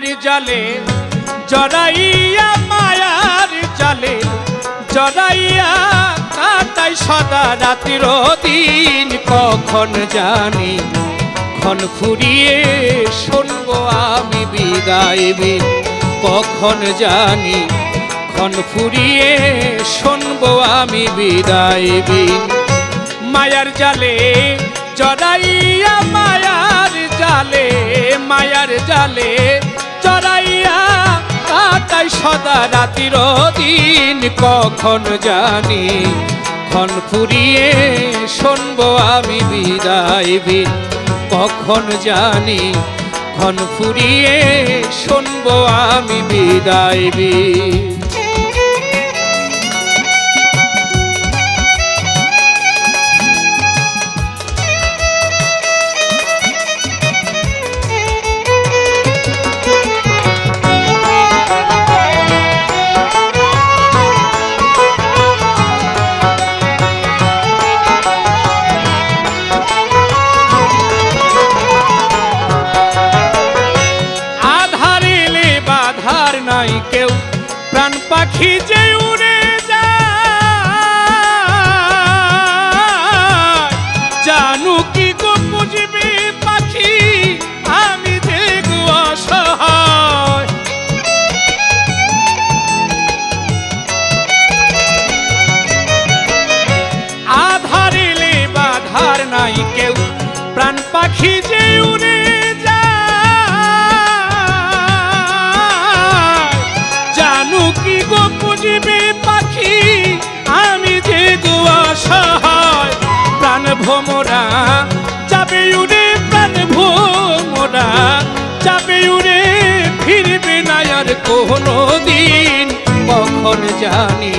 মায়ার জালে, জড়াইয়া মায়ার জালে, জড়াইয়া কাটাই সদা রাত্রির দিন। কখন জানি ক্ষণ ফুরিয়ে শুনব আমি বিদায় কখন জানি ক্ষণ ফুরিয়ে শুনব আমি বিদায় মায়ার জালে, জড়াইয়া মায়ার সদা রাতির দিন কখন জানি? ক্ষণ ফুরিয়ে শুনব আমি বিদায় কখন জানি? ক্ষণ ফুরিয়ে শুনব আমি বিদায় নাই কেউ। প্রাণ পাখি যে উড়ে জানু কি গো বুঝবে পাখি? আমি যে অসহায়। আধার এলে বাধার নাই কেউ। প্রাণ পাখি যে উড়ে ভোমরা যাবে উড়ে প্রাণ ভোমরা যাবে উড়ে ফিরবে না আর কোনো দিন কখন জানি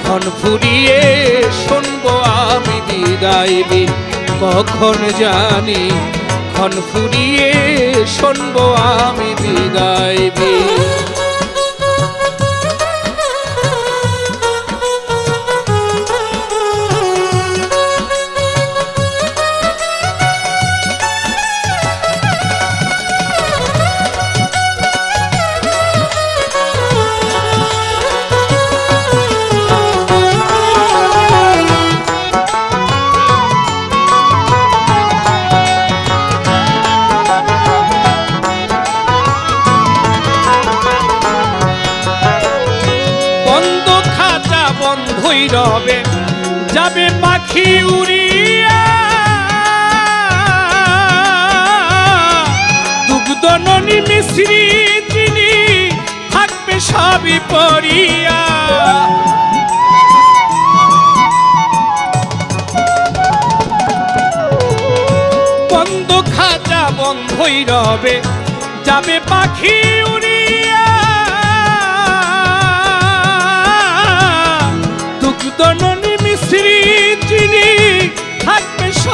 ক্ষণ ফুরিয়ে শুনব আমি বিদায় বিন। কখন জানি ক্ষণ ফুরিয়ে শুনব আমি বিদায় বিন। রবে যাবে পাখি উড়িয়া। দুগ্ধ ননি মিশ্রি চিনি থাকবে সবই পড়িয়া। বন্ধ খাঁচা বন্ধই রবে, যাবে পাখি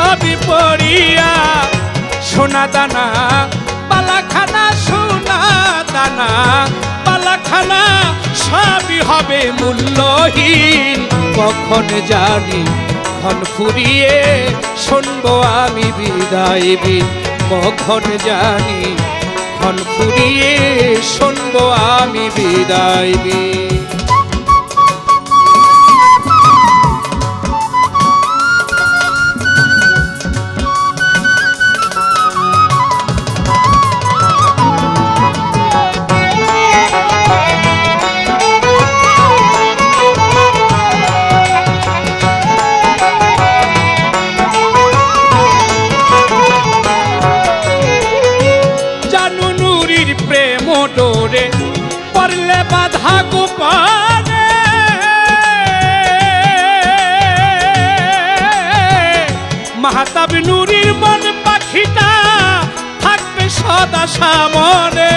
সবই পড়িয়া, সোনা দানা, পালাখানা, সোনা দানা, পালাখানা সবই হবে মূল্যহীন। কখন জানি ক্ষণ ফুরিয়ে শুনব আমি বিদায় বিন কখন জানি ক্ষণ ফুরিয়ে শুনব আমি বিদায় বাধা গোপানে মাহাতাব নুরির মন পাখিটা থাকবে সদা সামনে।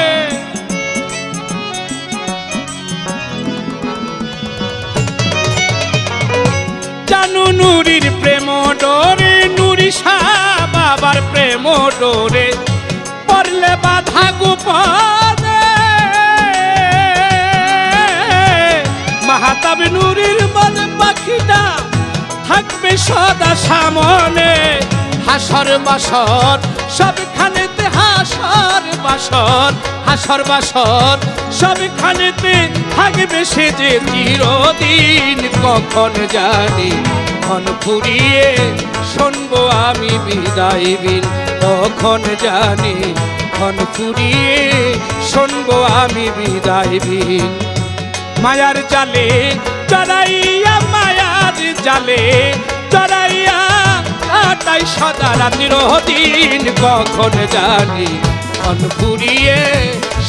জানু নুরির প্রেম ডোরে, নুরি শাহ বাবার প্রেম ডোরে, পড়লে বাধা গোপনে। থাকবে সদা সামনে। হাসর বাসর, সবখানেতে হাসর বাসর হাসর বাসর, সবখানেতে থাকবে সে যে চিরদিন কখন জানি। ক্ষণ ফুরিয়ে শুনব আমি বিদায় বিন কখন জানি। ক্ষণ ফুরিয়ে শুনব আমি বিদায় বিন মায়ার জালে চড়াইয়া মায়ার জালে কাটাই সদা রাত্রির দিন কখন জানি? মন ফুরিয়ে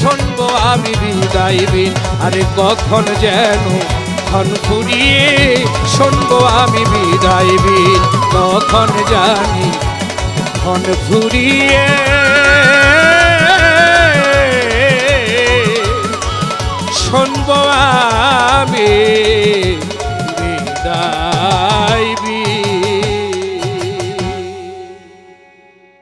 শুনব আমি বিদায় বিন আরে কখন যেন ক্ষণ ফুরিয়ে শুনব আমি বিদায় বিন কখন জানি ক্ষণ ফুরিয়ে